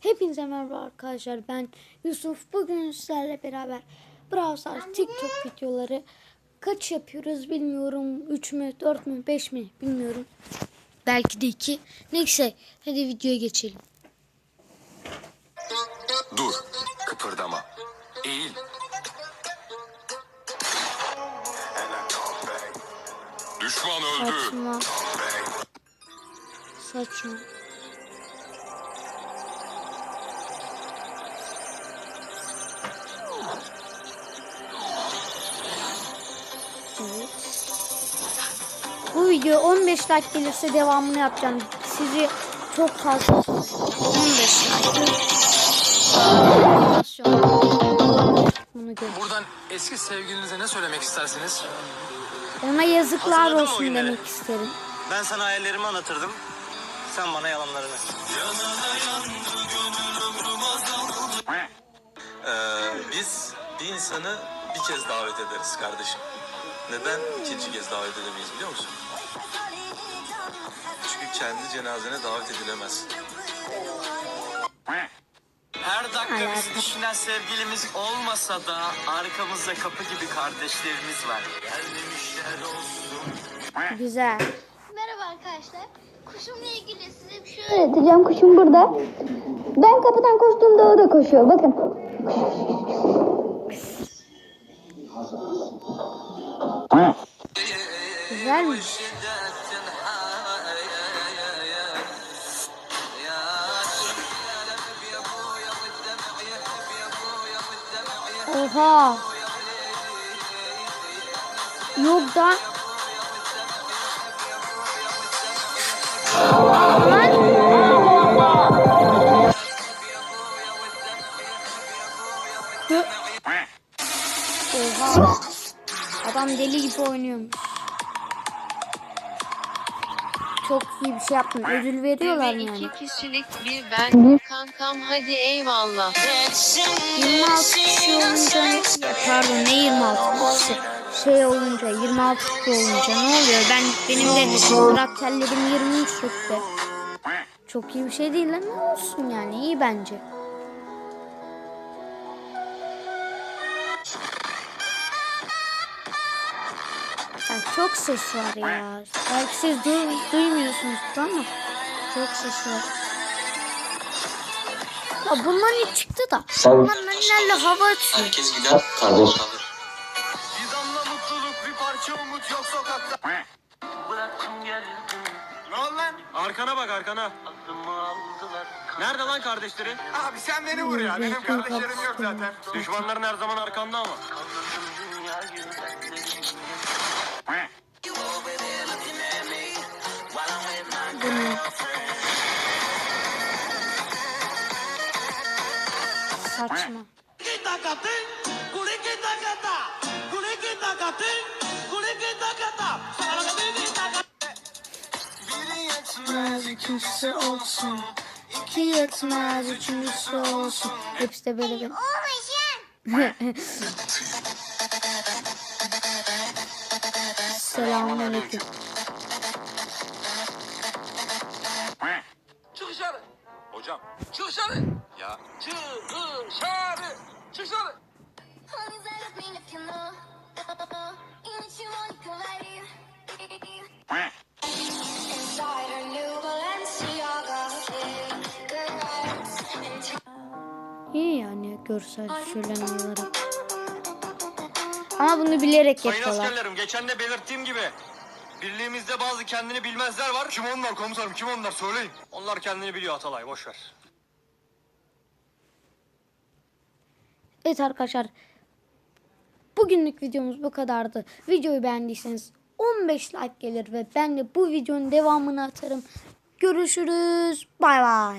Hepinize merhaba arkadaşlar. Ben Yusuf. Bugün sizlerle beraber Brawl Stars TikTok videoları kaç yapıyoruz bilmiyorum. 3 mü, 4 mü, 5 mi bilmiyorum. Belki de 2. Neyse hadi videoya geçelim. Dur, kıpırdama. Eğil. Düşman öldü. Saçma. Saçma. Bu video 15 like gelirse devamını yapacağım. Sizi çok fazla 15 like. Bunu gör. Buradan eski sevgilinize ne söylemek istersiniz? Ona yazıklar Hatırladın mı olsun demek isterim. Ben sana hayallerimi anlatırdım. Sen bana yalanlarını. Ee, biz bir insanı bir kez davet ederiz kardeşim. Neden ikinci kez davet edemeyiz biliyor musun? Çünkü kendi cenazene davet edilemez. Her dakika bizi düşünen sevgilimiz olmasa da arkamızda kapı gibi kardeşlerimiz var. Güzel. Merhaba arkadaşlar. Kuşumla ilgili size bir şey öğreteceğim. Kuşum burada. Ben kapıdan koştuğumda o da koşuyor. Bakın. Güzel mi? Oha. Yok da. Oha. Adam deli gibi oynuyormuş. Çok iyi bir şey yaptın. Ödül veriyorlar yani? iki kişilik bir ben kankam hadi eyvallah. 26 kişi olunca ne? Ya pardon ne 26 kişi? Şey olunca 26 kişi olunca ne oluyor? Ben benim de karakterlerim 23 rütbe. Çok iyi bir şey değil lan ne olsun yani iyi bence. Ya çok ses var ya. Belki siz du- duymuyorsunuzdur ama çok ses var. Ya bunlar ne çıktı da? Bunlar benimlerle hava atıyor. Herkes gider, kardeş kalır. Bir damla mutluluk bir parça umut yok sokakta. Bıraktım geldim. Ne oldu lan? Arkana bak arkana. Nerede lan kardeşlerin? Abi sen beni vur ya. Benim kardeşlerim yok zaten. Düşmanların her zaman arkanda ama. Saçma. İkincisi olsun. İki yetmez üçüncüsü olsun. Hepsi de böyle bir. Selamünaleyküm. Çık dışarı. Hocam. Çık dışarı. Ya. Çık dışarı. Çık dışarı. İyi yani görsel şölen olarak. Ama bunu bilerek Sayın yapıyorlar. askerlerim geçen de belirttiğim gibi birliğimizde bazı kendini bilmezler var. Kim onlar komutanım kim onlar söyleyin. Onlar kendini biliyor Atalay boş ver. Evet arkadaşlar. Bugünlük videomuz bu kadardı. Videoyu beğendiyseniz 15 like gelir ve ben de bu videonun devamını atarım. Görüşürüz. Bay bay.